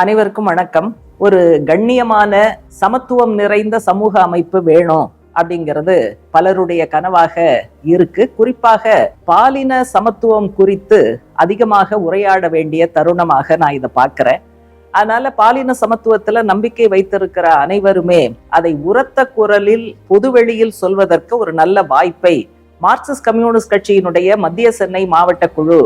அனைவருக்கும் வணக்கம். ஒரு கண்ணியமான சமத்துவம் நிறைந்த சமூக அமைப்பு வேணும் அப்படிங்கிறது பலருடைய கனவாக இருக்கு. குறிப்பாக பாலின சமத்துவம் குறித்து அதிகமாக உரையாட வேண்டிய தருணமாக நான் இதை பார்க்கிறேன். அதனால பாலின சமத்துவத்துல நம்பிக்கை வைத்திருக்கிற அனைவருமே அதை உரத்த குரலில் பொதுவெளியில் சொல்வதற்கு ஒரு நல்ல வாய்ப்பை மார்க்சிஸ்ட் கம்யூனிஸ்ட் கட்சியினுடைய மத்திய சென்னை மாவட்ட குழு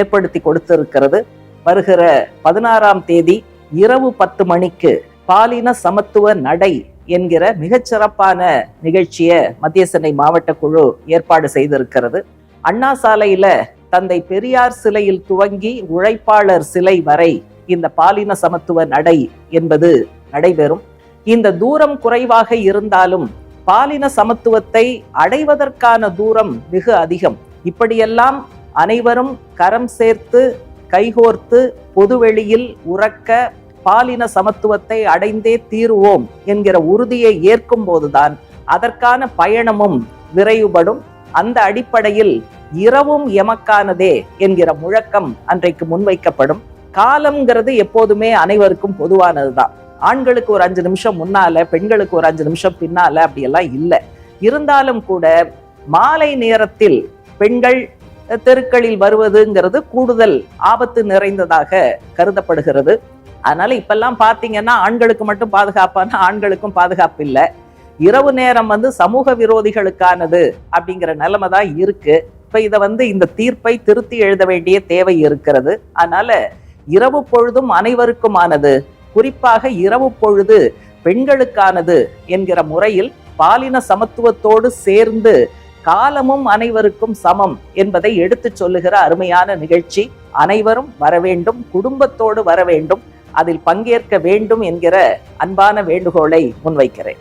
ஏற்படுத்தி கொடுத்திருக்கிறது. வருகிற பதினாறாம் தேதி இரவு பத்து மணிக்கு பாலின சமத்துவ நடை என்கிற மிகச்சிறப்பான நிகழ்ச்சியை மத்திய சென்னை மாவட்ட குழு ஏற்பாடு செய்திருக்கிறது. அண்ணா சாலையில தந்தை பெரியார் சிலையில் துவங்கி உழைப்பாளர் சிலை வரை இந்த பாலின சமத்துவ நடை என்பது நடைபெறும். இந்த தூரம் குறைவாக இருந்தாலும் பாலின சமத்துவத்தை அடைவதற்கான தூரம் மிக அதிகம். இப்படியெல்லாம் அனைவரும் கரம் சேர்த்து கைகோர்த்து பொதுவெளியில் உறக்க பாலின சமத்துவத்தை அடைந்தே தீருவோம் என்கிற உறுதியை ஏற்கும் போதுதான் அதற்கான பயணமும் விரைவுபடும். அந்த அடிப்படையில் இரவும் எமக்கானதே என்கிற முழக்கம் அன்றைக்கு முன்வைக்கப்படும். காலம்ங்கிறது எப்போதுமே அனைவருக்கும் பொதுவானதுதான். ஆண்களுக்கு ஒரு அஞ்சு நிமிஷம் முன்னால பெண்களுக்கு ஒரு அஞ்சு நிமிஷம் பின்னால அப்படியெல்லாம் இல்லை. இருந்தாலும் கூட மாலை நேரத்தில் பெண்கள் தெருக்களில் வருவதுங்கிறது கூடுதல் ஆபத்து நிறைந்ததாக கருதப்படுகிறது. அதனால இப்பெல்லாம் பார்த்தீங்கன்னா ஆண்களுக்கு மட்டும் பாதுகாப்பான? ஆண்களுக்கும் பாதுகாப்பு இல்லை. இரவு நேரம் வந்து சமூக விரோதிகளுக்கானது அப்படிங்கிற நிலைமை தான் இருக்கு. இப்ப இதை வந்து இந்த தீர்ப்பை திருத்தி எழுத வேண்டிய தேவை இருக்கிறது. அதனால இரவு பொழுதும் அனைவருக்குமானது குறிப்பாக இரவு பொழுது பெண்களுக்கானது என்கிற முறையில் பாலின சமத்துவத்தோடு சேர்ந்து காலமும் அனைவருக்கும் சமம் என்பதை எடுத்துச் சொல்லுகிற அருமையான நிகழ்ச்சி. அனைவரும் வர வேண்டும் குடும்பத்தோடு வர வேண்டும். அதில் பங்கேற்க வேண்டும் என்கிற அன்பான வேண்டுகோளை முன்வைக்கிறேன்.